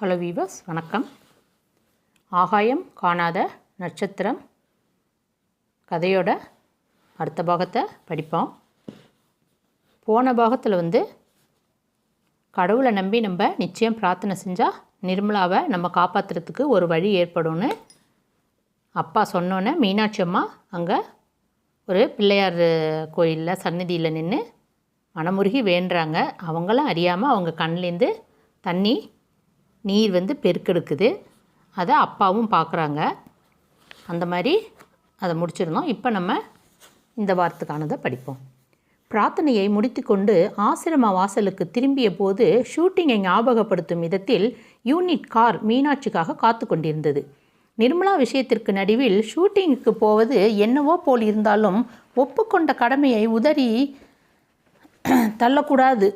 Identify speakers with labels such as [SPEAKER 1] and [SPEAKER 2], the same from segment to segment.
[SPEAKER 1] Hello viewers வணக்கம். ஆகாயம் காணாத நட்சத்திரம். கதையோட அடுத்த பாகத்தை படிப்போம். போன பாகத்தில் வந்து கடவுளை நம்பி நம்ம நிச்சயம் பிரார்த்தனை செஞ்சால் நிர்மலாவை நம்ம காப்பாற்றுறதுக்கு ஒரு வழி ஏற்படும்னு அப்பா சொன்னோன்னே மீனாட்சி அம்மா அங்கே ஒரு பிள்ளையார் கோயிலில் சன்னதியில் நின்று மனமுருகி வேண்டுறாங்க. அவங்களும் அறியாமல் அவங்க கண்லேருந்து தண்ணி நீர் வந்து பெருக்கெடுக்குது. அதை அப்பாவும் பார்க்குறாங்க அந்த மாதிரி அதை முடிச்சிருந்தோம். இப்போ நம்ம இந்த வாரத்துக்கானதை படிப்போம். பிரார்த்தனையை முடித்துக்கொண்டு ஆசிரம வாசலுக்கு திரும்பிய போது ஷூட்டிங்கை ஞாபகப்படுத்தும் விதத்தில் யூனிட் கார் மீனாட்சிக்காக காத்து கொண்டிருந்தது. நிர்மலா விஷயத்திற்கு நடுவில் ஷூட்டிங்குக்கு போவது என்னவோ போல் இருந்தாலும் ஒப்புக்கொண்ட கடமையை உதறி தள்ளக்கூடாது.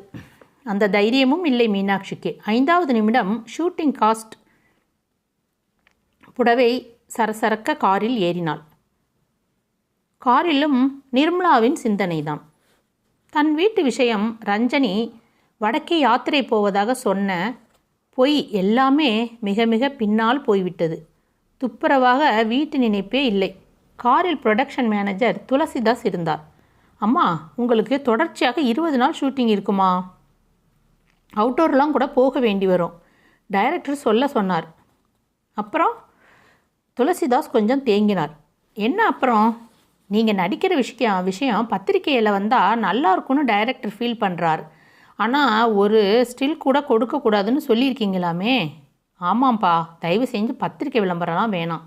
[SPEAKER 1] அந்த தைரியமும் இல்லை மீனாட்சிக்கு. ஐந்தாவது நிமிடம் ஷூட்டிங் காஸ்ட் புடவை சரசரக்க காரில் ஏறினாள். காரிலும் நிர்மலாவின் சிந்தனைதான். தன் வீட்டு விஷயம் ரஞ்சனி வடக்கே யாத்திரை போவதாக சொன்ன பொய் எல்லாமே மிக மிக பின்னால் போய்விட்டது. துப்புரவாக வீட்டு நினைப்பே இல்லை. காரில் ப்ரொடக்ஷன் மேனேஜர் துளசிதாஸ் இருந்தார். அம்மா உங்களுக்கு தொடர்ச்சியாக இருபது நாள் ஷூட்டிங் இருக்குமா? அவுட்டோர்லாம் கூட போக வேண்டி வரும். டைரக்டர் சொல்ல சொன்னார். அப்புறம் துளசிதாஸ் கொஞ்சம் தேங்கினார். என்ன அப்புறம்? நீங்கள் நடிக்கிற விஷயம் விஷயம் பத்திரிக்கையில் வந்தால் நல்லா இருக்கும்னு டைரக்டர் ஃபீல் பண்ணுறார் ஆனால் ஒரு ஸ்டில் கூட கொடுக்கக்கூடாதுன்னு சொல்லியிருக்கீங்களாமே? ஆமாம்ப்பா தயவு செஞ்சு பத்திரிக்கை விளம்பரம்லாம் வேணாம்.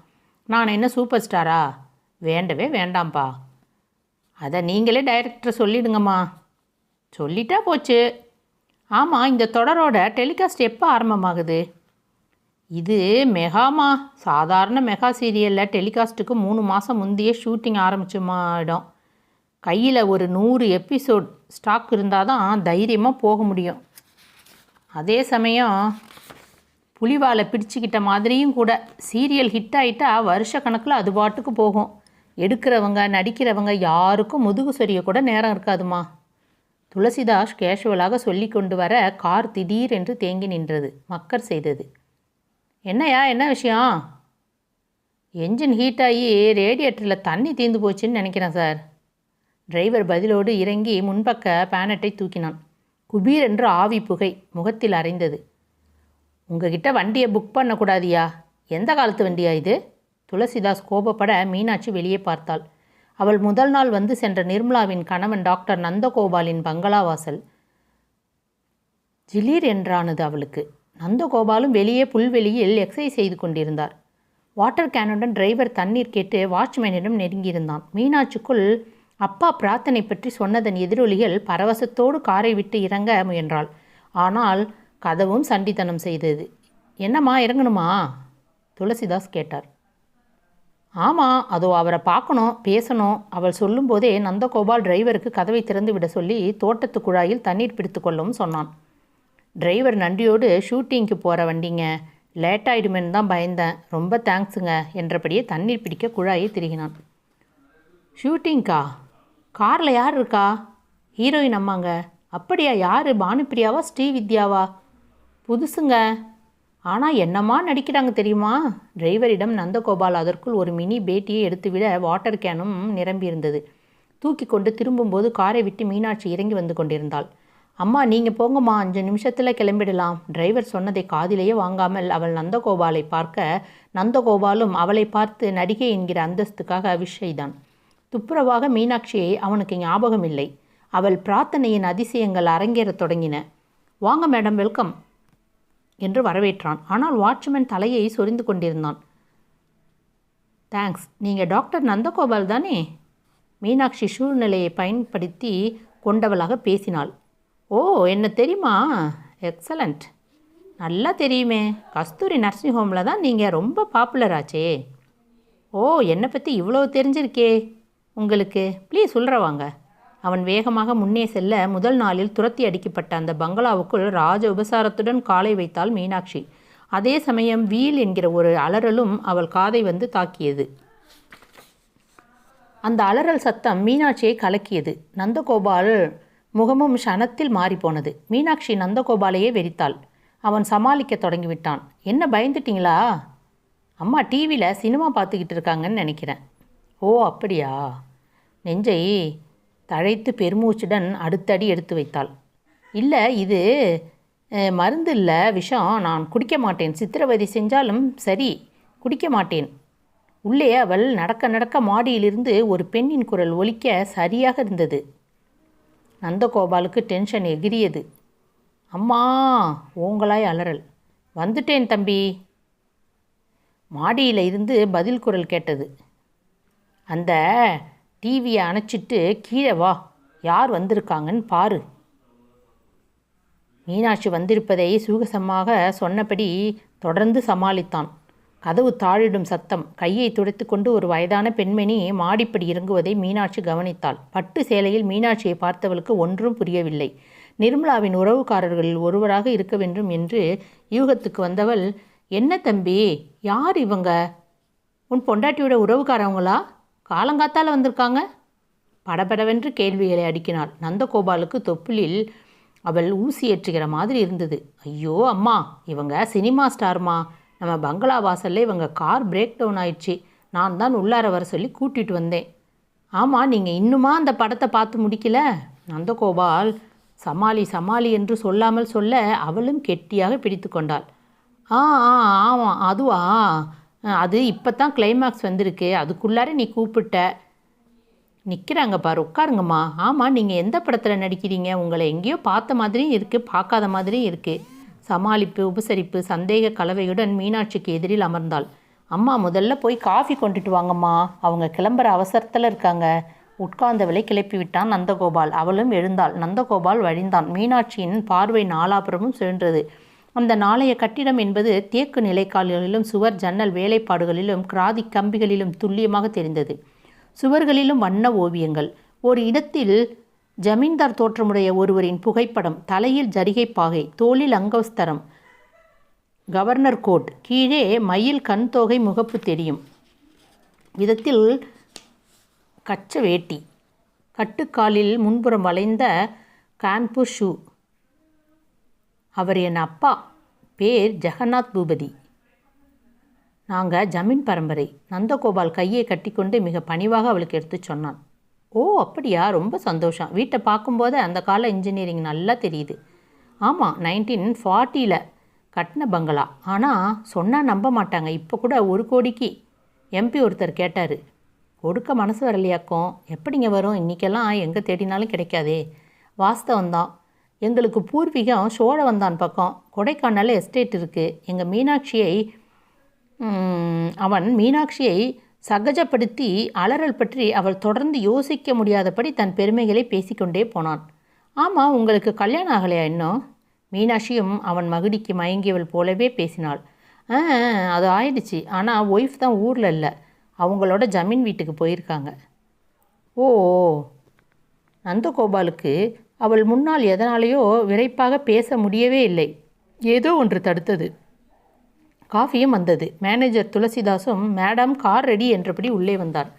[SPEAKER 1] நான் என்ன சூப்பர் ஸ்டாரா வேண்டவே வேண்டாம்ப்பா. அதை நீங்களே டைரக்டர் சொல்லிடுங்கம்மா. சொல்லிட்டா போச்சு. ஆமாம் இந்த தொடரோட டெலிகாஸ்ட் எப்போ ஆரம்பமாகுது? இது மெகாமா சாதாரண மெகா சீரியலில் டெலிகாஸ்ட்டுக்கு மூணு மாதம் முந்தையே ஷூட்டிங் ஆரம்பிச்சுமாயிடும் கையில் ஒரு நூறு எபிசோட் ஸ்டாக் இருந்தால் தான் தைரியமாக போக முடியும். அதே சமயம் புலிவாலை பிடிச்சிக்கிட்ட மாதிரியும் கூட சீரியல் ஹிட் ஆகிட்டா வருஷ கணக்கில் அது பாட்டுக்கு போகும். எடுக்கிறவங்க நடிக்கிறவங்க யாருக்கும் முதுகு சொரிய கூட நேரம் இருக்காதுமா. துளசிதாஸ் கேஷுவலாக சொல்லி கொண்டு வர கார் திடீரென்று தேங்கி நின்றது. மக்கர் செய்தது. என்னையா என்ன விஷயம்? என்ஜின் ஹீட் ஆகி ரேடியேட்டரில் தண்ணி தீர்ந்து போச்சுன்னு நினைக்கிறேன் சார். டிரைவர் பதிலோடு இறங்கி முன்பக்க பேனட்டை தூக்கினான். குபீர் என்று ஆவி புகை முகத்தில் அரைந்தது. உங்ககிட்ட வண்டியை புக் பண்ணக்கூடாதியா? எந்த காலத்து வண்டியா இது? துளசிதாஸ் கோபப்பட மீனாட்சி வெளியே பார்த்தாள். அவள் முதல் நாள் வந்து சென்ற நிர்மலாவின் கணவன் டாக்டர் நந்தகோபாலின் பங்களாவாசல். ஜிலீர் என்றானது அவளுக்கு. நந்தகோபாலும் வெளியே புல்வெளியில் எக்ஸசைஸ் செய்து கொண்டிருந்தார். வாட்டர் கேனுடன் டிரைவர் தண்ணீர் கேட்டு வாட்ச்மேனிடம் நெருங்கியிருந்தான். மீனாட்சிக்குள் அப்பா பிரார்த்தனை பற்றி சொன்னதன் எதிரொலிகள் பரவசத்தோடு காரை விட்டு இறங்க முயன்றாள். ஆனால் கதவும் சண்டித்தனம் செய்தது. என்னம்மா இறங்கணுமா? துளசிதாஸ் கேட்டார். ஆமாம் அதோ அவரை பார்க்கணும் பேசணும். அவள் சொல்லும்போதே நந்தகோபால் டிரைவருக்கு கதவை திறந்து விட சொல்லி தோட்டத்து குழாயில் தண்ணீர் பிடித்து கொள்ளவும் சொன்னான். டிரைவர் நன்றியோடு ஷூட்டிங்க்கு போகிற வண்டிங்க. லேட் ஆகிடுமேன்னு தான் பயந்தேன். ரொம்ப தேங்க்ஸுங்க என்றபடியே தண்ணீர் பிடிக்க குழாயை திருகினான். ஷூட்டிங்க்கா காரில் யார் இருக்கா? ஹீரோயின் அம்மாங்க. அப்படியா யார்? பானுப்பிரியாவா ஸ்ரீவித்யாவா? புதுசுங்க. ஆனால் என்னம்மா நடிக்கிறாங்க தெரியுமா? டிரைவரிடம் நந்தகோபால் அதற்குள் ஒரு மினி பேட்டியை எடுத்துவிட வாட்டர் கேனும் நிரம்பியிருந்தது. தூக்கி கொண்டு திரும்பும்போது காரை விட்டு மீனாட்சி இறங்கி வந்து கொண்டிருந்தாள். அம்மா நீங்கள் போங்கம்மா அஞ்சு நிமிஷத்தில் கிளம்பிடலாம். டிரைவர் சொன்னதை காதிலேயே வாங்காமல் அவள் நந்தகோபாலை பார்க்க நந்தகோபாலும் அவளை பார்த்து நடிகை என்கிற அந்தஸ்துக்காக விஷ் துப்புரவாக மீனாட்சியை அவனுக்கு ஞாபகம் இல்லை அவள் பிரார்த்தனையின் அதிசயங்கள் அரங்கேறத் தொடங்கின. வாங்க மேடம் வெல்கம். என்று வரவேற்றான். ஆனால் வாட்ச்மேன் தலையை சொரிந்து கொண்டிருந்தான். தேங்க்ஸ் நீங்கள் டாக்டர் நந்தகோபால் தானே? மீனாட்சி சூழ்நிலையை பயன்படுத்தி கொண்டவளாக பேசினாள். ஓ என்ன தெரியுமா? எக்ஸலண்ட் நல்லா தெரியுமே. கஸ்தூரி நர்சிங் ஹோமில் தான் நீங்கள் ரொம்ப பாப்புலர் ஆச்சே. ஓ என்னை பற்றி இவ்வளோ தெரிஞ்சிருக்கே. உங்களுக்கு ப்ளீஸ் சொல்கிறவாங்க அவன் வேகமாக முன்னே செல்ல முதல் நாளில் துரத்தி அடிக்கப்பட்ட அந்த பங்களாவுக்குள் ராஜ உபசாரத்துடன் காலை வைத்தாள் மீனாட்சி. அதே சமயம் வீல் என்கிற ஒரு அலறலும் அவள் காதை வந்து தாக்கியது. அந்த அலறல் சத்தம் மீனாட்சியை கலக்கியது. நந்தகோபால் முகமும் ஷனத்தில் மாறிப்போனது. மீனாட்சி நந்தகோபாலையே வெறித்தாள். அவன் சமாளிக்க தொடங்கிவிட்டான். என்ன பயந்துட்டீங்களா? அம்மா டிவியில் சினிமா பார்த்துக்கிட்டு இருக்காங்கன்னு நினைக்கிறேன். ஓ அப்படியா? நெஞ்சை தழைத்து பெருமூச்சுடன் அடுத்தடி எடுத்து வைத்தாள். இல்லை இது மருந்து இல்லை விஷம் நான் குடிக்க மாட்டேன். சித்திரவதை செஞ்சாலும் சரி குடிக்க மாட்டேன். உள்ளே அவள் நடக்க நடக்க மாடியிலிருந்து ஒரு பெண்ணின் குரல் ஒலிக்க சரியாக இருந்தது. நந்தகோபாலுக்கு டென்ஷன் எகிரியது. அம்மா ஓங்கலாய் அலறல். வந்துட்டேன் தம்பி. மாடியில் இருந்து பதில் குரல் கேட்டது. அந்த டிவியை அணைச்சிட்டு கீழே வா. யார் வந்திருக்காங்கன்னு பாரு. மீனாட்சி வந்திருப்பதை சூகசமாக சொன்னபடி தொடர்ந்து சமாளித்தான். கதவு தாழிடும் சத்தம். கையை துடைத்துக்கொண்டு ஒரு வயதான பெண்மணி மாடிப்படி இறங்குவதை மீனாட்சி கவனித்தாள். பட்டு சேலையில் மீனாட்சியை பார்த்தவளுக்கு ஒன்றும் புரியவில்லை. நிர்மலாவின் உறவுக்காரர்களில் ஒருவராக இருக்க வேண்டும் என்று யூகத்துக்கு வந்தவள் என்ன தம்பி? யார் இவங்க? உன் பொண்டாட்டியோட உறவுக்காரவங்களா? காலங்காத்தால் வந்திருக்காங்க? படபடவென்று கேள்விகளை அடுக்கினாள். நந்தகோபாலுக்கு தொப்புளில் அவள் ஊசி ஏற்றுகிற மாதிரி இருந்தது. ஐயோ அம்மா இவங்க சினிமா ஸ்டார்மா. நம்ம பங்களா வாசல்ல இவங்க கார் பிரேக் டவுன் ஆயிடுச்சு. நான் தான் உள்ளார வர சொல்லி கூட்டிகிட்டு வந்தேன். ஆமாம் நீங்கள் இன்னுமா அந்த படத்தை பார்த்து முடிக்கல? நந்தகோபால் சமாளி சமாளி என்று சொல்லாமல் சொல்ல அவளும் கெட்டியாக பிடித்து கொண்டாள். ஆ ஆ ஆமாம் அதுவா? அது இப்போ தான் கிளைமேக்ஸ் வந்திருக்கு. அதுக்குள்ளார நீ கூப்பிட்ட. நிற்கிறாங்க பாரு உட்காருங்கம்மா. ஆமாம் நீங்கள் எந்த படத்தில் நடிக்கிறீங்க? உங்களை எங்கேயோ பார்த்த மாதிரியும் இருக்குது பார்க்காத மாதிரியும் இருக்குது சமாளிப்பு உபசரிப்பு சந்தேக கலவையுடன் மீனாட்சிக்கு எதிரில் அமர்ந்தாள். அம்மா முதல்ல போய் காஃபி கொண்டுட்டு வாங்கம்மா. அவங்க கிளம்புற அவசரத்தில் இருக்காங்க. உட்கார்ந்தவளை கிளப்பி விட்டான் நந்தகோபால். அவளும் எழுந்தாள். நந்தகோபால் வழிந்தான். மீனாட்சியின் பார்வை நாலாபுறமும் சுழன்றது. அந்த நாளைய கட்டிடம் என்பது தேக்கு நிலைக்கால்களிலும் சுவர் ஜன்னல் வேலைப்பாடுகளிலும் கிராதி கம்பிகளிலும் துல்லியமாக தெரிந்தது. சுவர்களிலும் வண்ண ஓவியங்கள். ஒரு இடத்தில் ஜமீன்தார் தோற்றமுடைய ஒருவரின் புகைப்படம் தலையில் ஜரிகை பாகை தோளில் அங்கவஸ்தரம் கவர்னர் கோட் கீழே மயில் கண் தொகை முகப்பு தெரியும். விதத்தில் கச்ச வேட்டி கட்டுக்காலில் முன்புறம் வளைந்த காம்பு ஷூ அவர் என் அப்பா. பேர் ஜெகநாத் பூபதி. நாங்கள் ஜமீன் பரம்பரை. நந்தகோபால் கையை கட்டிக்கொண்டு மிக பணிவாக அவளுக்கு எடுத்து சொன்னான். ஓ அப்படியா? ரொம்ப சந்தோஷம். வீட்டை பார்க்கும்போது அந்த கால இன்ஜினியரிங் நல்லா தெரியுது. ஆமாம் நைன்டீன் ஃபார்ட்டியில் கட்டின பங்களா. ஆனால் சொன்னால் நம்ப மாட்டாங்க. இப்போ கூட ஒரு கோடிக்கு எம்பி ஒருத்தர் கேட்டார். கொடுக்க மனசு வரலையாக்கும்? எப்படிங்க வரும்? இன்றைக்கெல்லாம் எங்கே தேடினாலும் கிடைக்காதே. வாஸ்தவம்தான். எங்களுக்கு பூர்வீகம் சோழவந்தான் பக்கம். கொடைக்கானல் எஸ்டேட் இருக்குது எங்கள் மீனாட்சியை அவன் மீனாட்சியை சகஜப்படுத்தி அலறல் பற்றி அவள் தொடர்ந்து யோசிக்க முடியாதபடி தன் பெருமைகளை பேசிக்கொண்டே போனான். ஆமாம் உங்களுக்கு கல்யாணம் ஆகலையா இன்னும்? மீனாட்சியும் அவன் மகுடிக்கு மயங்கியவள் போலவே பேசினாள். ஆ அது ஆயிடுச்சு. ஆனால் ஒய்ஃப் தான் ஊரில் இல்லை. அவங்களோட ஜமீன் வீட்டுக்கு போயிருக்காங்க. ஓ. நந்தகோபாலுக்கு அவள் முன்னால் எதனாலேயோ விரைப்பாக பேச முடியவே இல்லை. ஏதோ ஒன்று தடுத்தது. காஃபியும் வந்தது. மேனேஜர் துளசிதாசும் மேடம் கார் ரெடி என்றபடி உள்ளே வந்தார்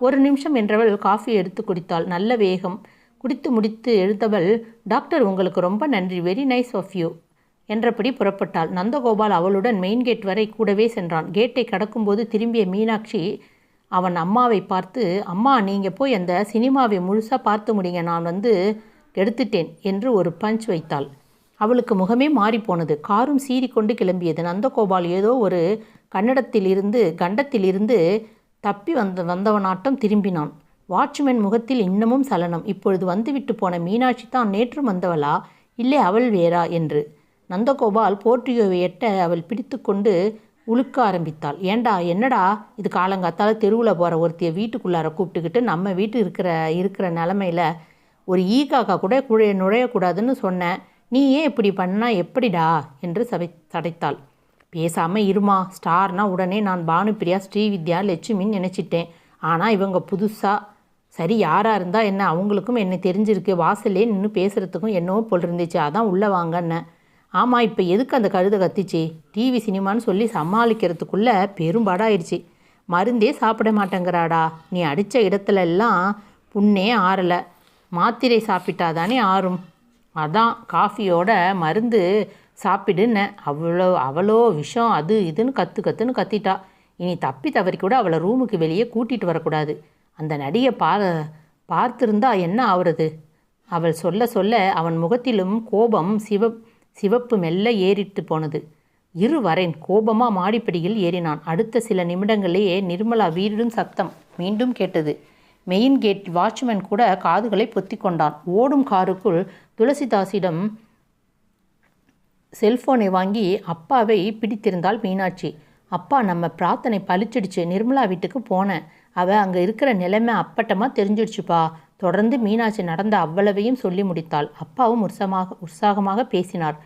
[SPEAKER 1] ஒரு நிமிஷம் என்றவள் காஃபி எடுத்து குடித்தாள். நல்ல வேகம். குடித்து முடித்து எழுந்தவள் டாக்டர் உங்களுக்கு ரொம்ப நன்றி. வெரி நைஸ் ஆஃப் யூ என்றபடி புறப்பட்டாள். நந்தகோபால் அவளுடன் மெயின் கேட் வரை கூடவே சென்றான். கேட்டை கடக்கும்போது திரும்பிய மீனாட்சி அவன் அம்மாவை பார்த்து அம்மா நீங்கள் போய் அந்த சினிமாவை முழுசாக பார்த்து முடிங்க. நான் வந்து எடுத்துட்டேன் என்று ஒரு பஞ்ச் வைத்தாள். அவளுக்கு முகமே மாறிப்போனது. காரும் சீறிக்கொண்டு கிளம்பியது. நந்தகோபால் ஏதோ ஒரு கன்னடத்திலிருந்து கண்டத்திலிருந்து தப்பி வந்த வந்தவனாட்டம் திரும்பினான். வாட்ச்மேன் முகத்தில் இன்னமும் சலனம். இப்பொழுது வந்துவிட்டு போன மீனாட்சி தான் நேற்று வந்தவளா? இல்லை அவள் வேறா? என்று. நந்தகோபால் போர்ட்டியோவை எட்ட அவள் பிடித்துக்கொண்டு உழுக்க ஆரம்பித்தாள். ஏண்டா என்னடா? இது காலங்காத்தால தெருவில் போகிற ஒருத்திய வீட்டுக்குள்ளார கூப்பிட்டுக்கிட்டு நம்ம வீட்டு இருக்கிற இருக்கிற நிலமையில ஒரு ஈ காக்கா கூட குழைய நுழையக்கூடாதுன்னு சொன்னேன் நீ ஏன் இப்படி பண்ணா? எப்படிடா? என்று சபை சடைத்தாள் பேசாமல் இருமா. ஸ்டார்னா உடனே நான் பானுப்பிரியா ஸ்ரீவித்யா லட்சுமின்னு நினச்சிட்டேன். ஆனால் இவங்க புதுசாக சரி யாராக இருந்தால் என்ன? அவங்களுக்கும் என்ன தெரிஞ்சிருக்கு. வாசல்லே நின்று பேசுகிறதுக்கும் என்னவோ போல் இருந்துச்சு. அதான் உள்ளே வாங்கன்னேன் ஆமாம் இப்போ எதுக்கு அந்த கழுதை கத்திச்சு? டிவி சினிமான்னு சொல்லி சமாளிக்கிறதுக்குள்ளே பெரும்பாடாயிடுச்சு மருந்தே சாப்பிட மாட்டேங்கிறாடா. நீ அடித்த இடத்துல எல்லாம் புண்ணே ஆறலை. மாத்திரை சாப்பிட்டாதானே ஆறும். அதான் காஃபியோட மருந்து சாப்பிடுன்னு. அவ்வளோ அவ்வளோ விஷம் அது இதுன்னு கற்று கற்றுன்னு கத்திட்டா. இனி தப்பி தவறி கூட அவளை ரூமுக்கு வெளியே கூட்டிகிட்டு வரக்கூடாது. அந்த நடிகை பா பார்த்திருந்தா என்ன ஆகுறது அவள் சொல்ல சொல்ல அவன் முகத்திலும் கோபம் சிவ சிவப்பு மெல்ல ஏறிட்டு போனது. இரு வரேன். கோபமாக மாடிப்படியில் ஏறினான். அடுத்த சில நிமிடங்களிலேயே நிர்மலா வீடும் சத்தம் மீண்டும் கேட்டது. மெயின் கேட் வாட்ச்மேன் கூட காதுகளை பொத்தி கொண்டான் ஓடும் காருக்குள் துளசிதாசிடம் செல்போனை வாங்கி அப்பாவை பிடித்திருந்தாள் மீனாட்சி. அப்பா நம்ம பிரார்த்தனை பளிச்சிடுச்சு நிர்மலா வீட்டுக்கு போனேன். அவள் அங்கே இருக்கிற நிலைமை அப்பட்டமாக தெரிஞ்சிடுச்சுப்பா. தொடர்ந்து மீனாட்சி நடந்த அவ்வளவையும் சொல்லி முடித்தாள். அப்பாவும் உற்சமாக உற்சாகமாக பேசினார்.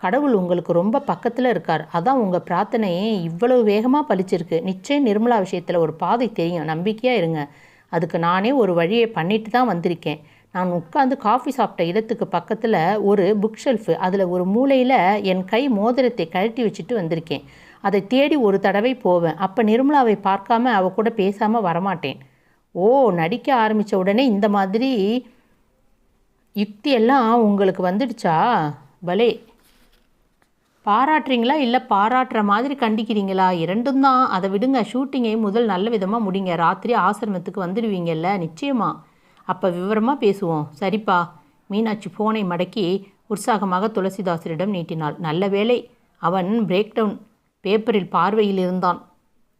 [SPEAKER 1] கடவுள் உங்களுக்கு ரொம்ப பக்கத்தில் இருக்கார். அதான் உங்கள் பிரார்த்தனையே இவ்வளவு வேகமாக பளிச்சிருக்கு நிச்சயம் நிர்மலா விஷயத்தில் ஒரு பாதை தெரியும். நம்பிக்கையாக இருங்க. அதுக்கு நானே ஒரு வழியை பண்ணிட்டு தான் வந்திருக்கேன். நான் உட்காந்து காஃபி சாப்பிட்ட இடத்துக்கு பக்கத்தில் ஒரு புக் ஷெல்ஃபு அதில் ஒரு மூலையில் என் கை மோதிரத்தை கழட்டி வச்சுட்டு வந்திருக்கேன். அதை தேடி ஒரு தடவை போவேன். அப்போ நிர்மலாவை பார்க்காம அவ கூட பேசாமல் வரமாட்டேன். ஓ நடிக்க ஆரம்பித்த உடனே இந்த மாதிரி யுக்தியெல்லாம் உங்களுக்கு வந்துடுச்சா? பலே பாராட்டுறீங்களா? இல்லை பாராட்டுற மாதிரி கண்டிக்கிறீங்களா? இரண்டும் தான். அதை விடுங்க. ஷூட்டிங்கை முதல் நல்ல விதமாக முடிங்க. ராத்திரி ஆசிரமத்துக்கு வந்துடுவீங்கல்ல நிச்சயமா. அப்போ விவரமாக பேசுவோம். சரிப்பா. மீனாட்சி ஃபோனை மடக்கி உற்சாகமாக துளசிதாசரிடம் நீட்டினாள். நல்ல வேளை அவன் பிரேக் டவுன் பேப்பரில் பார்வையில் இருந்தான்.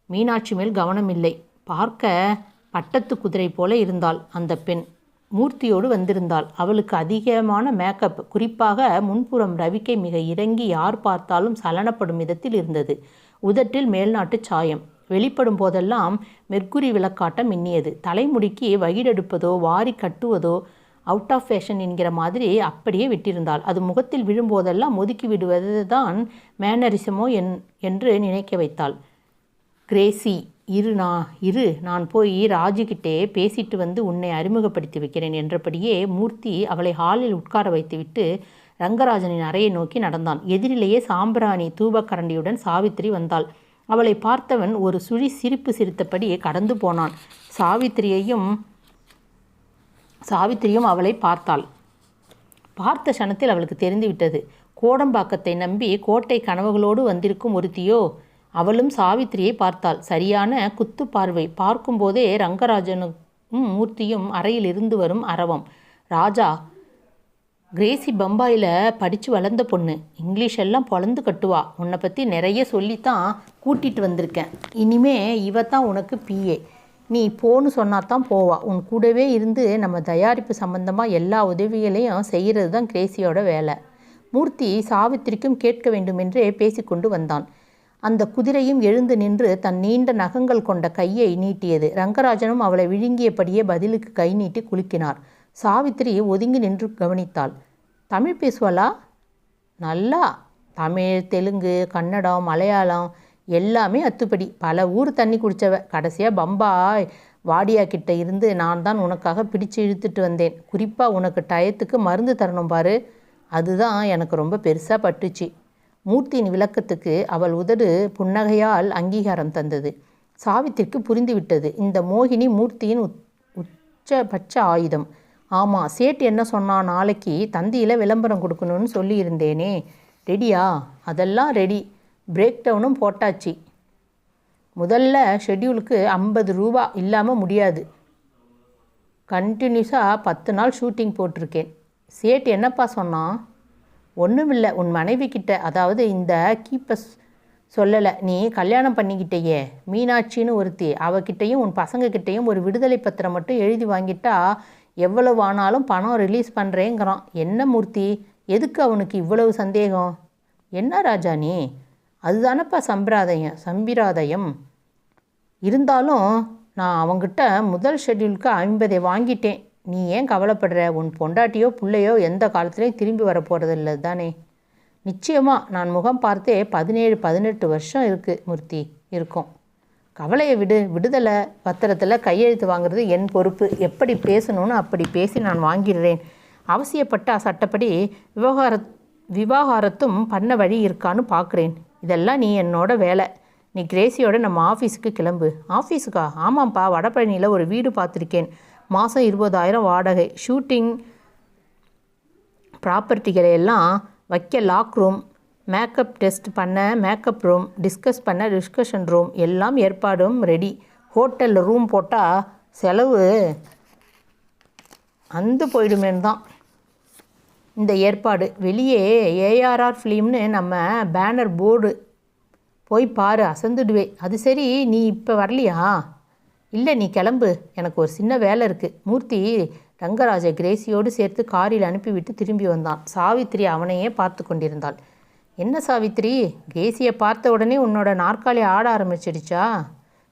[SPEAKER 1] மீனாட்சி மேல் கவனம் இல்லை பார்க்க பட்டத்து குதிரை போல இருந்தாள் அந்த பெண். மூர்த்தியோடு வந்திருந்தாள். அவளுக்கு அதிகமான மேக்கப் குறிப்பாக முன்புறம் ரவிக்கை மிக இறங்கி யார் பார்த்தாலும் சலனப்படும் விதத்தில் இருந்தது. உதட்டில் மேல்நாட்டு சாயம். வெளிப்படும் போதெல்லாம் மெர்க்குரி விளக்காட்டம் மின்னியது. தலைமுடிக்கு வகிடெடுப்பதோ வாரி கட்டுவதோ அவுட் ஆஃப் ஃபேஷன் என்கிற மாதிரி அப்படியே விட்டிருந்தாள். அது முகத்தில் விழும்போதெல்லாம் ஒதுக்கி விடுவது தான் மேனரிசமோ என் என்று நினைக்க வைத்தாள். கிரேசி. இரு நான் இரு நான் போய் ராஜுகிட்டே பேசிட்டு வந்து உன்னை அறிமுகப்படுத்தி வைக்கிறேன் என்றபடியே மூர்த்தி அவளை ஹாலில் உட்கார வைத்துவிட்டு ரங்கராஜனின் அறையை நோக்கி நடந்தான். எதிரிலேயே சாம்பிராணி தூபக்கரண்டியுடன் சாவித்திரி வந்தாள். அவளை பார்த்தவன் ஒரு சுழி சிரிப்பு சிரித்தபடி கடந்து போனான். சாவித்திரியையும் சாவித்திரியும் அவளை பார்த்தாள். பார்த்த க்ஷணத்தில் அவளுக்கு தெரிந்துவிட்டது. கோடம்பாக்கத்தை நம்பி கோட்டை கனவுகளோடு வந்திருக்கும் ஒருத்தியோ அவளும் சாவித்திரியை பார்த்தாள். சரியான குத்து பார்வை. பார்க்கும்போதே ரங்கராஜனும் மூர்த்தியும் அறையில் இருந்து வரும் அரவம். ராஜா கிரேசி பம்பாயில் படித்து வளர்ந்த பொண்ணு. இங்கிலீஷ் எல்லாம் பொழந்து கட்டுவா. உன்னை பற்றி நிறைய சொல்லித்தான் கூட்டிகிட்டு வந்திருக்கேன். இனிமே இவ தான் உனக்கு பிஏ நீ போன்னு சொன்னா தான் போவா. உன் கூடவே இருந்து நம்ம தயாரிப்பு சம்பந்தமாக எல்லா உதவிகளையும் செய்கிறது தான் கிரேசியோட வேலை. மூர்த்தி சாவித்திரிக்கும் கேட்க வேண்டுமென்றே பேசிக்கொண்டு வந்தான். அந்த குதிரையும் எழுந்து நின்று தன் நீண்ட நகங்கள் கொண்ட கையை நீட்டியது. ரங்கராஜனும் அவளை விழுங்கியபடியே பதிலுக்கு கை நீட்டி குலுக்கினார். சாவித்திரி ஒதுங்கி நின்று கவனித்தாள். தமிழ் பேசுவாளா? நல்லா. தமிழ் தெலுங்கு கன்னடம் மலையாளம் எல்லாமே அத்துப்படி. பல ஊர் தண்ணி குடித்தவ கடைசியாக பம்பாய் வாடியா கிட்ட இருந்து நான் தான் உனக்காக பிடிச்சு இழுத்துட்டு வந்தேன். குறிப்பாக உனக்கு டயத்துக்கு மருந்து தரணும் பாரு. அதுதான் எனக்கு ரொம்ப பெருசாக பட்டுச்சு. மூர்த்தியின் விளக்கத்துக்கு அவள் உதடு புன்னகையால் அங்கீகாரம் தந்தது. சாவித்திற்கு புரிந்துவிட்டது. இந்த மோகினி மூர்த்தியின் உத் உச்சபட்ச ஆயுதம். ஆமாம் சேட் என்ன சொன்னான் நாளைக்கு தந்தியில் விளம்பரம் கொடுக்கணும்னு சொல்லியிருந்தேனே. ரெடியா? அதெல்லாம் ரெடி. பிரேக் டவுனும் போட்டாச்சு. முதல்ல ஷெட்யூலுக்கு ஐம்பது ரூபா இல்லாமல் முடியாது. கண்டினியூஸாக பத்து நாள் ஷூட்டிங் போட்டிருக்கேன். சேட் என்னப்பா சொன்னான் ஒன்றுமில்லை உன் மனைவி கிட்ட அதாவது இந்த கீப்பஸ் சொல்லலை நீ கல்யாணம் பண்ணிக்கிட்டேயே மீனாட்சின்னு ஒருத்தி. அவகிட்டையும் உன் பசங்கக்கிட்டேயும் ஒரு விடுதலை பத்திரம் மட்டும் எழுதி வாங்கிட்டா எவ்வளவு ஆனாலும் பணம் ரிலீஸ் பண்ணுறேங்கிறான் என்ன மூர்த்தி? எதுக்கு அவனுக்கு இவ்வளவு சந்தேகம்? என்ன ராஜா நீ? அதுதானப்பா சம்பிராதயம் சம்பிராதயம். இருந்தாலும் நான் அவங்கிட்ட முதல் ஷெட்யூலுக்கு ஐம்பதை வாங்கிட்டேன். நீ ஏன் கவலைப்படுற? உன் பொண்டாட்டியோ பிள்ளையோ எந்த காலத்துலேயும் திரும்பி வர போகிறதில்ல தானே. நிச்சயமாக நான் முகம் பார்த்தே பதினேழு பதினெட்டு வருஷம் இருக்குது மூர்த்தி இருக்கும். கவலையை விடு விடுதலை. பத்திரத்தில் கையெழுத்து வாங்குறது என் பொறுப்பு. எப்படி பேசணும்னு அப்படி பேசி நான் வாங்கிடுறேன். அவசியப்பட்ட சட்டப்படி விவகார விவாகரத்தும் பண்ண வழி இருக்கான்னு பார்க்குறேன் இதெல்லாம் நீ என்னோட வேலை. நீ கிரேசியோட நம்ம ஆஃபீஸுக்கு கிளம்பு. ஆஃபீஸுக்கா ஆமாம்ப்பா. வடபழனியில் ஒரு வீடு பார்த்துருக்கேன். மாதம் இருபதாயிரம் வாடகை. ஷூட்டிங் ப்ராப்பர்ட்டிகளை எல்லாம் வைக்க லாக் ரூம் மேக்கப் டெஸ்ட் பண்ண மேக்கப் ரூம் டிஸ்கஸ் பண்ண டிஸ்கஷன் ரூம் எல்லாம் ஏற்பாடும் ரெடி ஹோட்டலில் ரூம் போட்டால் செலவு அந்து போயிடுமேன்னு தான். இந்த ஏற்பாடு. வெளியே ஏஆர்ஆர் ஃபிலிம்னு நம்ம பேனர் போர்டு போய் பாரு அசந்துடுவே. அது சரி நீ இப்போ வரலையா? இல்லை நீ கிளம்பு. எனக்கு ஒரு சின்ன வேலை இருக்குது மூர்த்தி ரங்கராஜ கிரேசியோடு சேர்த்து காரில் அனுப்பிவிட்டு திரும்பி வந்தான். சாவித்திரி அவனையே பார்த்து கொண்டிருந்தாள். என்ன சாவித்திரி? கிரேசியை பார்த்த உடனே உன்னோட நாற்காலி ஆட ஆரம்பிச்சிடுச்சா?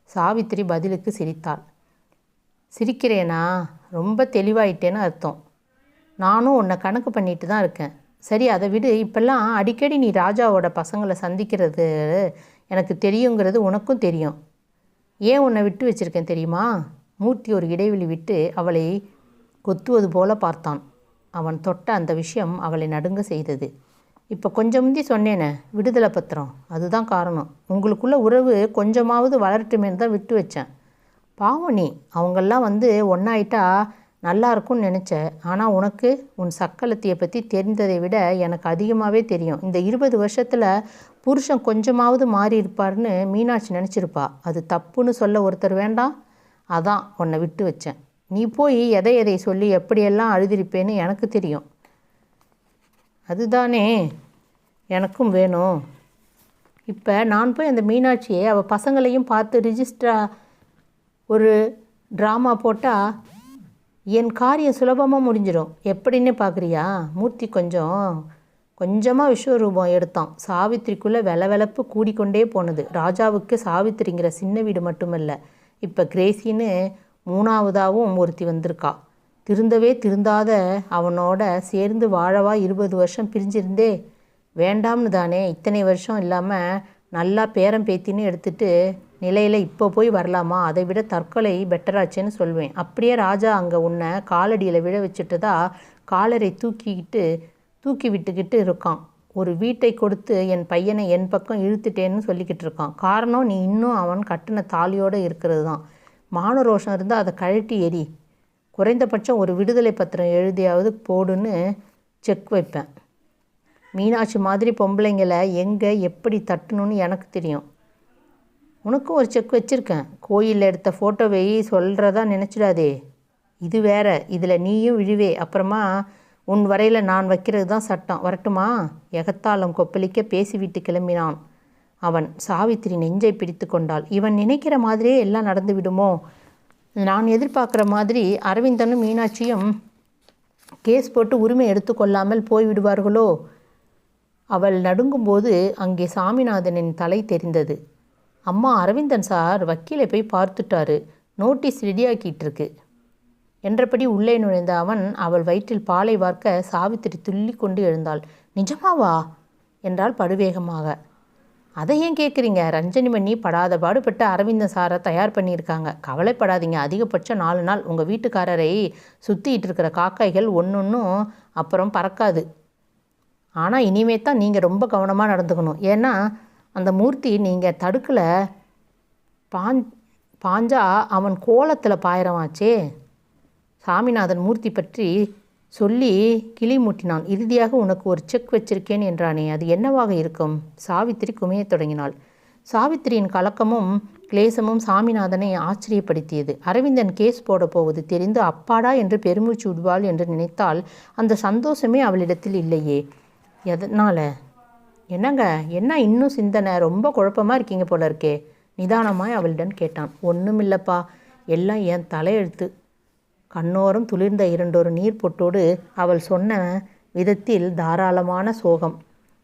[SPEAKER 1] சாவித்திரி பதிலுக்கு சிரித்தாள். சிரிக்கிறேனா? ரொம்ப தெளிவாயிட்டேன்னு அர்த்தம். நானும் உன்னை கணக்கு பண்ணிட்டு தான் இருக்கேன். சரி அதை விடு. இப்பெல்லாம் அடிக்கடி நீ ராஜாவோட பசங்களை சந்திக்கிறது எனக்கு தெரியுங்கிறது உனக்கும் தெரியும். ஏன் உன்னை விட்டு வச்சிருக்கேன் தெரியுமா? மூர்த்தி ஒரு இடைவெளி விட்டு அவளை கொத்துவது போல பார்த்தான். அவன் தொட்ட அந்த விஷயம் அவளை நடுங்க செய்தது. இப்போ கொஞ்சம் முந்தி சொன்னேனே விடுதலை பத்திரம். அதுதான் காரணம். உங்களுக்குள்ள உறவு கொஞ்சமாவது வளரட்டுமேன்னு தான் விட்டு வச்சேன். பாவம் நீ. அவங்கெல்லாம் வந்து ஒன்றாயிட்டா நல்லா இருக்கும்னு நினச்சேன் ஆனால் உனக்கு உன் சக்கலத்தையை பற்றி தெரிந்ததை விட எனக்கு அதிகமாகவே தெரியும். இந்த இருபது வருஷத்தில் புருஷன் கொஞ்சமாவது மாறி இருப்பார்னு மீனாட்சி நினச்சிருப்பா. அது தப்புன்னு சொல்ல ஒருத்தர் வேண்டாம். அதான் உன்னை விட்டு வச்சேன். நீ போய் எதை எதை சொல்லி எப்படியெல்லாம் அழுதிருப்பேன்னு எனக்கு தெரியும். அதுதானே எனக்கும் வேணும். இப்போ நான் போய் அந்த மீனாட்சியை அவள் பசங்களையும் பார்த்து ரிஜிஸ்டரா ஒரு ட்ராமா போட்டால் என் காரியம் சுலபமாக முடிஞ்சிடும். எப்படின்னு பார்க்குறியா மூர்த்தி கொஞ்சம் கொஞ்சமாக விஸ்வரூபம் எடுத்தான். சாவித்திரிக்குள்ளே வெலவெலப்பு கூடிக்கொண்டே போனது. ராஜாவுக்கு சாவித்திரிங்கிற சின்ன வீடு மட்டுமல்ல இப்போ கிரேசின்னு மூணாவதாகவும் ஒருத்தி வந்திருக்கா. திருந்தவே திருந்தாத அவனோட சேர்ந்து வாழவா இருபது வருஷம் பிரிஞ்சிருந்தே வேண்டாம்னு தானே இத்தனை வருஷம் இல்லாமல் நல்லா பேரம் பேத்தின்னு எடுத்துட்டு நிலையில் இப்போ போய் வரலாமா? அதை விட தற்கொலை பெட்டராச்சேன்னு சொல்வேன். அப்படியே ராஜா அங்கே உன்னை காலடியில் விழ வச்சுட்டு தான் காலரை தூக்கிக்கிட்டு தூக்கி விட்டுக்கிட்டு இருக்கான். ஒரு வீட்டை கொடுத்து என் பையனை என் பக்கம் இழுத்துட்டேன்னு சொல்லிக்கிட்டு இருக்கான். காரணம் நீ இன்னும் அவன் கட்டின தாலியோடு இருக்கிறது தான் மான ரோஷம் இருந்தால் அதை கழட்டி எரி. குறைந்தபட்சம் ஒரு விடுதலை பத்திரம் எழுதியாவது போடுன்னு செக் வைப்பேன். மீனாட்சி மாதிரி பொம்பளைங்களை எங்கே எப்படி தட்டணும்னு எனக்கு தெரியும். உனக்கும் ஒரு செக் வச்சுருக்கேன். கோயிலில் எடுத்த ஃபோட்டோவை சொல்கிறதா நினச்சிடாதே. இது வேற. இதில் நீயும் விழுவே. அப்புறமா உன் வரையில் நான் வைக்கிறது தான் சட்டம். வரட்டுமா? எகத்தாளம் கொப்பளிக்க பேசிவிட்டு கிளம்பினான். அவன் சாவித்திரி நெஞ்சை பிடித்து கொண்டாள். இவன் நினைக்கிற மாதிரியே எல்லாம் நடந்து விடுமோ? நான் எதிர்பார்க்குற மாதிரி அரவிந்தனும் மீனாட்சியும் கேஸ் போட்டு உரிமை எடுத்துக்கொள்ளாமல் போய்விடுவார்களோ? அவள் நடுங்கும்போது அங்கே சாமிநாதனின் தலை தெரிந்தது. அம்மா அரவிந்தன் சார் வக்கீலை போய் பார்த்துட்டாரு. நோட்டீஸ் ரெடியாக்கிட்டு இருக்கு என்றபடி உள்ளே நுழைந்த அவன் அவள் வயிற்றில் பாலை வார்க்க சாவித்திரி துள்ளி கொண்டு எழுந்தாள். நிஜமாவா? என்றாள் படுவேகமாக. அதை ஏன் கேட்குறீங்க? ரஞ்சனி மணி படாத பாடுபட்டு அரவிந்தன் சாரை தயார் பண்ணியிருக்காங்க. கவலைப்படாதீங்க. அதிகபட்சம் நாலு நாள் உங்கள் வீட்டுக்காரரை சுற்றிட்டு இருக்கிற காக்காய்கள் ஒன்றொன்றும் அப்புறம் பறக்காது. ஆனால் இனிமே தான் நீங்கள் ரொம்ப கவனமாக நடந்துக்கணும். ஏன்னா அந்த மூர்த்தி நீங்கள் தடுக்கலை. பாஞ் பாஞ்சா அவன் கோலத்தில் பாயிரமாச்சே. சாமிநாதன் மூர்த்தி பற்றி சொல்லி கிளி மூட்டினான் இறுதியாக உனக்கு ஒரு செக் வச்சிருக்கேன் என்றானே அது என்னவாக இருக்கும்? சாவித்திரி குமையத் தொடங்கினாள். சாவித்திரியின் கலக்கமும் கிளேசமும் சாமிநாதனை ஆச்சரியப்படுத்தியது. அரவிந்தன் கேஸ் போட போவது தெரிந்து அப்பாடா என்று பெருமூச்சு விடுவாள் என்று நினைத்தால் அந்த சந்தோஷமே அவளிடத்தில் இல்லையே. எதனால்? என்னங்க? என்ன இன்னும் சிந்தனை? ரொம்ப குழப்பமாக இருக்கீங்க போல இருக்கே. நிதானமாய் அவளிடம் கேட்டான். ஒன்றும் இல்லைப்பா எல்லாம் என் தலையெழுத்து. கண்ணோரம் துளிர்ந்த இரண்டொரு நீர் பொட்டோடு அவள் சொன்ன விதத்தில் தாராளமான சோகம்.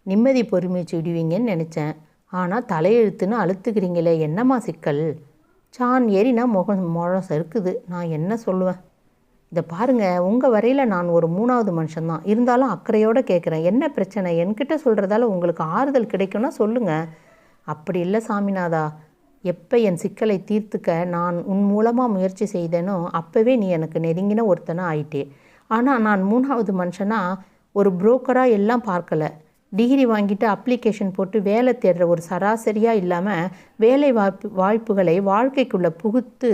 [SPEAKER 1] நிம்மதி பொறுமைச்சு விடுவீங்கன்னு நினச்சேன். ஆனால் தலையெழுத்துன்னு அழுத்துக்கிறீங்களே என்னம்மா சிக்கல்? சான் ஏறினா முகம் முழம் சறுக்குது. நான் என்ன சொல்லுவேன்? இதை பாருங்க உங்கள் வரையில் நான் ஒரு மூணாவது மனுஷன்தான். இருந்தாலும் அக்கறையோடு கேட்குறேன் என்ன பிரச்சனை? என்கிட்ட சொல்கிறதால உங்களுக்கு ஆறுதல் கிடைக்கும்னா சொல்லுங்கள் அப்படி இல்லை சாமிநாதா. எப்போ என் சிக்கலை தீர்த்துக்க நான் உன் மூலமாக முயற்சி செய்தேனோ அப்போவே நீ எனக்கு நெருங்கின ஒருத்தனாக ஆயிட்டே. ஆனால் நான் மூணாவது மனுஷனா ஒரு புரோக்கராக எல்லாம் பார்க்கல. டிகிரி வாங்கிட்டு அப்ளிகேஷன் போட்டு வேலை தேடுற ஒரு சராசரியாக இல்லாமல் வேலை வாய்ப்பு வாய்ப்புகளை வாழ்க்கைக்குள்ளே புகுத்து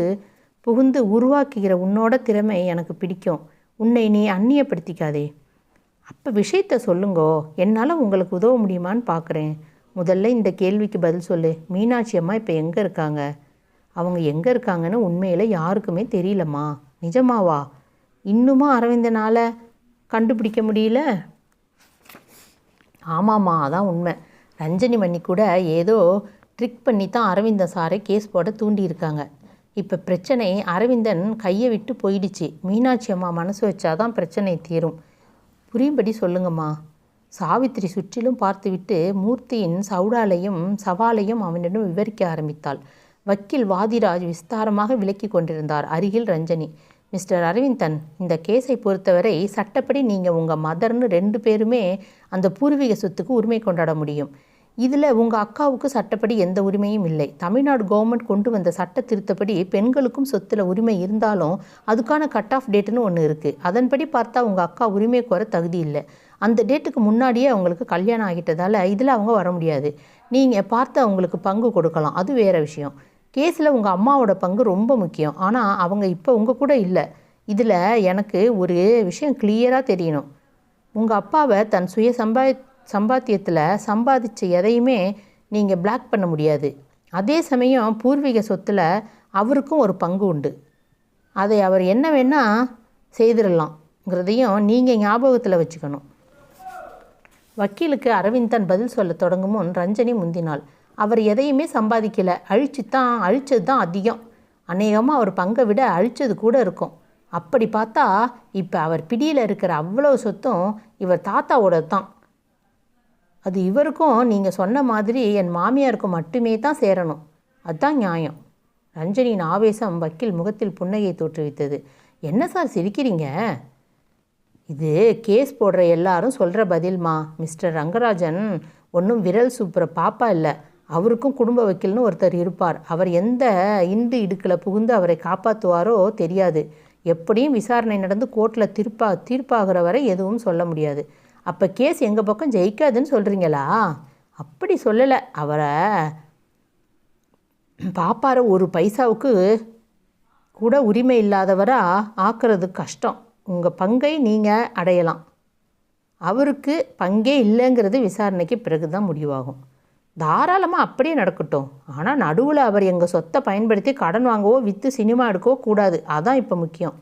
[SPEAKER 1] புகுந்து உருவாக்குகிற உன்னோட திறமை எனக்கு பிடிக்கும். உன்னை நீ அந்நியப்படுத்திக்காதே. அப்போ விஷயத்த சொல்லுங்கோ. என்னால் உங்களுக்கு உதவ முடியுமான்னு பார்க்குறேன் முதல்ல இந்த கேள்விக்கு பதில் சொல்லு. மீனாட்சி அம்மா இப்போ எங்கே இருக்காங்க? அவங்க எங்கே இருக்காங்கன்னு உண்மையில் யாருக்குமே தெரியலம்மா. நிஜமாவா? இன்னுமா அரவிந்தனால் கண்டுபிடிக்க முடியல? ஆமாம்மா அதான் உண்மை. ரஞ்சனி மணி கூட ஏதோ ட்ரிக் பண்ணி தான் அரவிந்தன் சாரை கேஸ் போட தூண்டியிருக்காங்க இப்போ பிரச்சனை அரவிந்தன் கையை விட்டு போயிடுச்சு. மீனாட்சி அம்மா மனசு வச்சாதான் பிரச்சனை தீரும். புரியும்படி சொல்லுங்கம்மா. சாவித்திரி சுற்றிலும் பார்த்துவிட்டு மூர்த்தியின் சவுடாலையும் சவாலையும் அவனிடம் விவரிக்க ஆரம்பித்தாள். வக்கீல் வாதிராஜ் விஸ்தாரமாக விலக்கி கொண்டிருந்தார். அருகில் ரஞ்சனி மிஸ்டர் அரவிந்தன் இந்த கேஸை பொறுத்தவரை சட்டப்படி நீங்கள் உங்கள் மதர்னு ரெண்டு பேருமே அந்த பூர்வீக சொத்துக்கு உரிமை கொண்டாட முடியும். இதில் உங்கள் அக்காவுக்கு சட்டப்படி எந்த உரிமையும் இல்லை. தமிழ்நாடு கவர்மெண்ட் கொண்டு வந்த சட்ட திருத்தப்படி பெண்களுக்கும் சொத்தில் உரிமை இருந்தாலும் அதுக்கான கட் ஆஃப் டேட்டுன்னு ஒன்று இருக்குது அதன்படி பார்த்தா உங்கள் அக்கா உரிமை கோர தகுதி இல்லை. அந்த டேட்டுக்கு முன்னாடியே அவங்களுக்கு கல்யாணம் ஆகிட்டதால் இதில் அவங்க வர முடியாது. நீங்கள் பார்த்து அவங்களுக்கு பங்கு கொடுக்கலாம். அது வேறு விஷயம். கேஸில் உங்கள் அம்மாவோட பங்கு ரொம்ப முக்கியம். ஆனால் அவங்க இப்போ உங்கள் கூட இல்லை. இதில் எனக்கு ஒரு விஷயம் கிளியராக தெரியணும். உங்கள் அப்பாவை தன் சுய சம்பாதி சம்பாத்தியத்தில் சம்பாதிச்ச எதையுமே நீங்கள் பிளாக் பண்ண முடியாது. அதே சமயம் பூர்வீக சொத்தில் அவருக்கும் ஒரு பங்கு உண்டு. அதை அவர் என்ன வேணால் செய்திடலாம்ங்கிறதையும் நீங்கள் ஞாபகத்தில் வச்சுக்கணும். வக்கீலுக்கு அரவிந்தன் பதில் சொல்ல தொடங்கும் முன் ரஞ்சனி முந்தினாள். அவர் எதையுமே சம்பாதிக்கலை. அழிச்சு தான் அழிச்சது தான் அதிகம். அநேகமாக அவர் பங்கை விட அழிச்சது கூட இருக்கும். அப்படி பார்த்தா இப்போ அவர் பிடியில் இருக்கிற அவ்வளோ சொத்தும் இவர் தாத்தாவோட தான் அது இவருக்கும் நீங்கள் சொன்ன மாதிரி என் மாமியாருக்கும் மட்டுமே தான் சேரணும். அதுதான் நியாயம். ரஞ்சனியின் ஆவேசம் வக்கீல் முகத்தில் புன்னகையை தோற்றுவித்தது. என்ன சார் சிரிக்கிறீங்க? இது கேஸ் போடுற எல்லாரும் சொல்கிற பதில்மா? மிஸ்டர் ரங்கராஜன் ஒன்றும் விரல் சூப்புற பாப்பா இல்லை. அவருக்கும் குடும்ப வக்கீல்னு ஒருத்தர் இருப்பார். அவர் எந்த இண்டு இடுக்கில் புகுந்து அவரை காப்பாற்றுவாரோ தெரியாது. எப்படியும் விசாரணை நடந்து கோர்ட்டில் தீர்ப்பா தீர்ப்பாகிற வரை எதுவும் சொல்ல முடியாது. அப்போ கேஸ் எங்கள் பக்கம் ஜெயிக்காதுன்னு சொல்கிறீங்களா அப்படி சொல்லலை. அவரை பாப்பார ஒரு பைசாவுக்கு கூட உரிமை இல்லாதவராக ஆக்குறது கஷ்டம். உங்கள் பங்கை நீங்கள் அடையலாம். அவருக்கு பங்கே இல்லைங்கிறது விசாரணைக்கு பிறகு தான் முடிவாகும். தாராளமாக அப்படியே நடக்கட்டும். ஆனால் நடுவில் அவர் எங்கள் சொத்தை பயன்படுத்தி கடன் வாங்கவோ விற்று சினிமா எடுக்கவோ கூடாது. அதான் இப்போ முக்கியம்.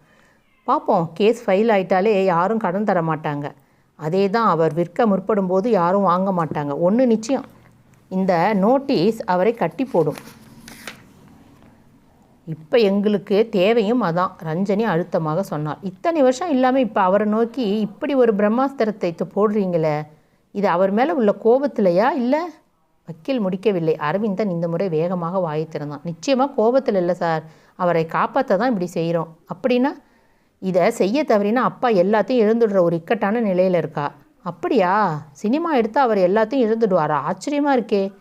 [SPEAKER 1] பார்ப்போம் கேஸ் ஃபைல் ஆயிட்டாலே யாரும் கடன் தர மாட்டாங்க அதே தான் அவர் விற்க முற்படும் போது யாரும் வாங்க மாட்டாங்க. ஒன்று நிச்சயம். இந்த நோட்டீஸ் அவரை கட்டி போடும். இப்போ எங்களுக்கு தேவையும் அதான். ரஞ்சனி அழுத்தமாக சொன்னார். இத்தனை வருஷம் இல்லாமல் இப்போ அவரை நோக்கி இப்படி ஒரு பிரம்மாஸ்திரத்தை போடுறீங்களே இது அவர் மேலே உள்ள கோபத்திலையா இல்லை? வக்கீல் முடிக்கவில்லை. அரவிந்தன் இந்த முறை வேகமாக வாயை திறந்தான். நிச்சயமாக கோபத்தில் இல்லை சார். அவரை காப்பாற்ற தான் இப்படி செய்கிறோம் அப்படின்னா இதை செய்ய தவறினா அப்பா எல்லாத்தையும் இழந்துடுற ஒரு இக்கட்டான நிலையில் இருக்கா? அப்படியா? சினிமா எடுத்து அவர் எல்லாத்தையும் இழந்துடுவாரா? ஆச்சரியமாக இருக்கே.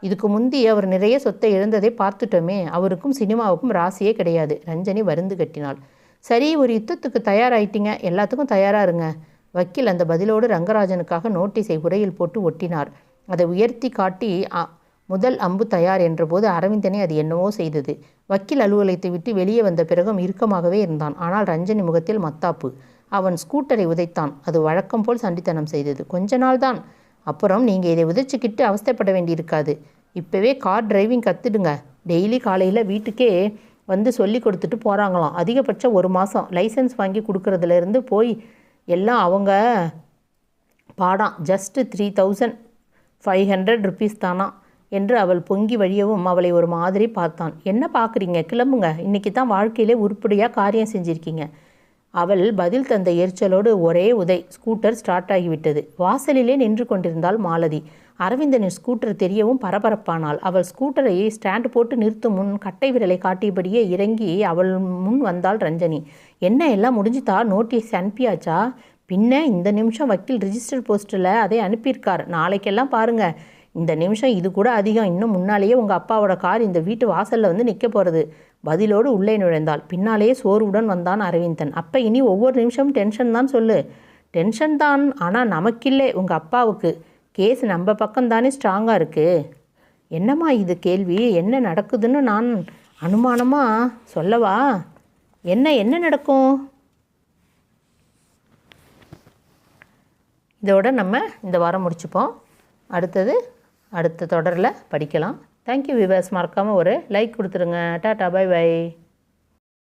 [SPEAKER 1] இதுக்கு முந்தி அவர் நிறைய சொத்தை இழந்ததை பார்த்துட்டோமே. அவருக்கும் சினிமாவுக்கும் ராசியே கிடையாது. ரஞ்சனி வருந்து கட்டினாள். சரி ஒரு யுத்தத்துக்கு தயாராயிட்டீங்க. எல்லாத்துக்கும் தயாராக இருங்க. வக்கீல் அந்த பதிலோடு ரங்கராஜனுக்காக நோட்டீஸை உரையில் போட்டு ஒட்டினார். அதை உயர்த்தி காட்டி அ- முதல் அம்பு தயார் என்றபோது அரவிந்தனை அது என்னவோ செய்தது. வக்கீல் அலுவலகத்தை விட்டு வெளியே வந்த பிறகும் இறுக்கமாகவே இருந்தான். ஆனால் ரஞ்சனி முகத்தில் மத்தாப்பு. அவன் ஸ்கூட்டரை உதைத்தான். அது வழக்கம் போல் சண்டித்தனம் செய்தது. கொஞ்ச நாள் தான். அப்புறம் நீங்கள் இதை உதைச்சிக்கிட்டு அவஸ்தைப்பட வேண்டியிருக்காது. இப்போவே கார் டிரைவிங் கற்றுடுங்க டெய்லி காலையில் வீட்டுக்கே வந்து சொல்லி கொடுத்துட்டு போகிறாங்களாம் அதிகபட்சம் ஒரு மாதம் லைசன்ஸ் வாங்கி கொடுக்குறதுலேருந்து போய் எல்லாம் அவங்க பாடான் just three thousand five hundred rupees தானா என்று அவள் பொங்கி வழியவும் அவளை ஒரு மாதிரி பார்த்தான். என்ன பார்க்குறீங்க? கிளம்புங்க. இன்னைக்கு தான் வாழ்க்கையிலே உருப்படியாக காரியம் செஞ்சிருக்கீங்க. அவள் பதில் தந்த எரிச்சலோடு ஒரே உதை. ஸ்கூட்டர் ஸ்டார்ட் ஆகிவிட்டது. வாசலிலே நின்று கொண்டிருந்தாள் மாலதி. அரவிந்தனின் ஸ்கூட்டர் தெரியவும் பரபரப்பானாள். அவள் ஸ்கூட்டரை ஸ்டாண்ட் போட்டு நிறுத்தும் முன் கட்டை விரலை காட்டியபடியே இறங்கி அவள் முன் வந்தாள் ரஞ்சனி. என்ன எல்லாம் முடிஞ்சுதா? நோட்டீஸ் அனுப்பியாச்சா? பின்ன இந்த நிமிஷம் வக்கீல் ரிஜிஸ்டர் போஸ்ட்டில் அதை அனுப்பியிருக்கார். நாளைக்கெல்லாம் பாருங்கள் இந்த நிமிஷம் இது கூட அதிகம். இன்னும் முன்னாலேயே உங்கள் அப்பாவோட கார் இந்த வீட்டு வாசலில் வந்து நிற்க போகிறது பதிலோடு உள்ளே நுழைந்தாள். பின்னாலேயே சோர்வுடன் வந்தான் அரவிந்தன். அப்போ இனி ஒவ்வொரு நிமிஷமும் டென்ஷன் தான் சொல்லு. டென்ஷன் தான் ஆனால் நமக்கில்லை உங்கள் அப்பாவுக்கு. கேஸ் நம்ம பக்கம் தானே ஸ்ட்ராங்காக இருக்குது என்னம்மா இது கேள்வி? என்ன நடக்குதுன்னு நான் அனுமானமாக சொல்லவா? என்ன என்ன நடக்கும்? இதோட நம்ம இந்த வாரம் முடிச்சுப்போம். அடுத்தது அடுத்த தொடரில் படிக்கலாம். தேங்க்யூ விவாஸ் மறக்காமல் ஒரு லைக் கொடுத்துருங்க. Tata bye by